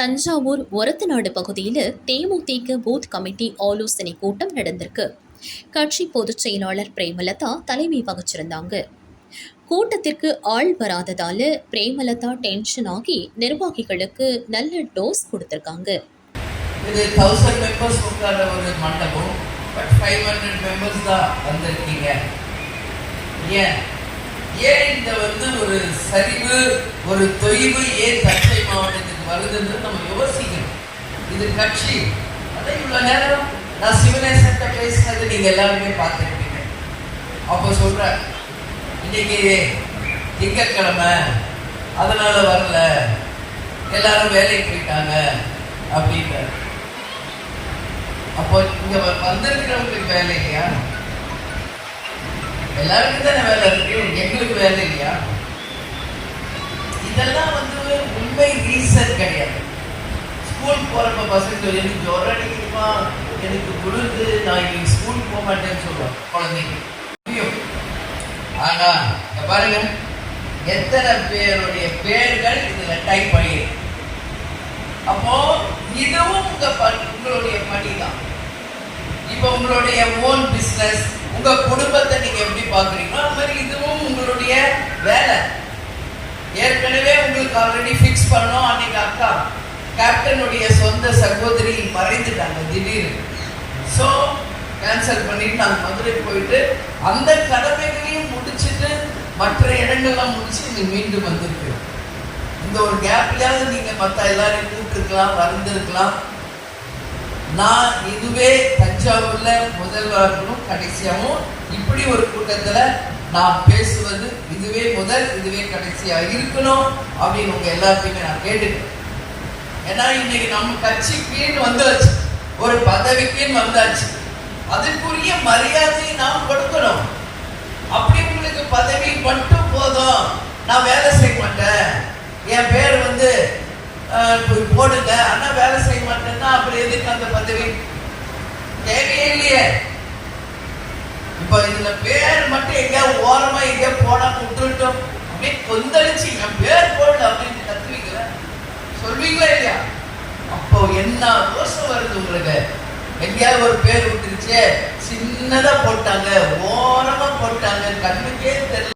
தஞ்சாவூர் ஒரத்தநாடு பகுதியில் தேமுதிக booth committee ஆலோசனை கூட்டம் நடந்திருக்கு. கட்சி பொதுச் செயலாளர் பிரேமலதா தலைமை வகிச்சிருந்தாங்க. கூட்டத்திற்கு ஆள் வராததால பிரேமலதா டென்ஷன் ஆகி நிர்வாகிகளுக்கு நல்ல டோஸ் கொடுத்திருக்காங்க. இது தௌசண்ட் மெம்பர்ஸ் உட்கார ஒரு மண்டபம் பட் ஃபைவ் ஹண்ட்ரட் மெம்பர்ஸ் தான் வந்திருக்கீங்க. ஏன்? ஏன் இந்த வந்து ஒரு சரிவு ஒரு தொய்வு ஏன் தஞ்சை மாவட்டத்துக்கு வருதுன்னு நம்ம யோசிக்கணும். இது கட்சி. அதான் இவ்வளோ நேரம் நான் சிவநேசன்ட்ட பேசினது நீங்க எல்லாருமே பார்த்துருப்பீங்க. அப்போ சொல்றேன் இன்னைக்கு திங்கட்கிழமை அதனால வரல. எல்லாரும் வேலைக்கு போயிட்டாங்க அப்படின்றாரு. அப்போ இங்க வந்திருக்கிறவங்களுக்கு வேலை இல்லையா? எல்லாருக்கும் தானே வேலை இருக்கு. எங்களுக்கு வேலை இல்லையா இதெல்லாம் வந்து உண்மை ரீசன் கிடையாது போகிறப்ப பசங்க சொல்லி, எனக்கு ஜுரம் அடிக்குமா எனக்கு குளிர்ந்து நான் இன்னைக்கு ஸ்கூலுக்கு போக மாட்டேன்னு சொல்லுவோம் குழந்தைங்க. முடியும் ஆனா பாருங்க எத்தனை பேருடைய பேர்கள் இதுல டைப் பண்ணியிருக்கு அப்போ இதுவும் உங்க உங்களுடைய பணி தான் இப்போ உங்களுடைய ஓன் பிசினஸ் உங்க குடும்பத்தை நீங்க எப்படி பாக்குறீங்களோ அது மாதிரி இதுவும் உங்களுடைய வேலை. ஏற்கனவே உங்களுக்கு ஆல்ரெடி ஃபிக்ஸ் பண்ணோம் அன்னைக்கு அக்கா. கேப்டனுடைய சொந்த சகோதரி மறைந்துட்டாங்க திடீர்னு. ஸோ கேன்சல் பண்ணிட்டு நாங்கள் மதுரை போயிட்டு அந்த கடமைகளையும் முடிச்சிட்டு மற்ற இடங்கள்லாம் முடிச்சு இங்கே மீண்டும் வந்திருக்கு. இந்த ஒரு கேப்லயாவது நீங்க மற்ற எல்லாரையும் கூப்பிட்டுருக்கலாம் வந்திருக்கலாம். நான் இதுவே தஞ்சாவூர்ல முதல்வர்களும் கடைசியாகவும் இப்படி ஒரு கூட்டத்துல நான் பேசுவது இதுவே முதல் இதுவே கடைசியா இருக்கணும் அப்படின்னு உங்க எல்லாத்தையுமே நான் கேட்டுக்கிறேன். ஏன்னா இன்னைக்கு நம்ம கட்சிக்குன்னு வந்தாச்சு. ஒரு பதவிக்குன்னு வந்தாச்சு. அதுக்குரிய மரியாதையை நாம் கொடுக்கணும். அப்படி உங்களுக்கு பதவி மட்டும் போதும். நான் வேலை செய்ய மாட்டேன். என் பேர் வந்து போடுங்க. ஆனா வேலை செய்ய மாட்டேன்னா அப்புறம் எதுக்கு அந்த பதவி? தேவையே இல்லையே. இப்ப இதுல பேர் மட்டும் எங்கேயாவது ஓரமா எங்கேயா போடாம விட்டுட்டோம் அப்படியே கொந்தளிச்சு என் பேர் போடல அப்படின்னு கத்துவீங்களா சொல்வீங்களா இல்லையா அப்போ என்ன ரோஷம் வருது உங்களுக்கு? எங்கேயாவது ஒரு பேர் விட்டுருச்சு சின்னதா போட்டாங்க. ஓரமா போட்டாங்க. கண்ணுக்கே தெரியல.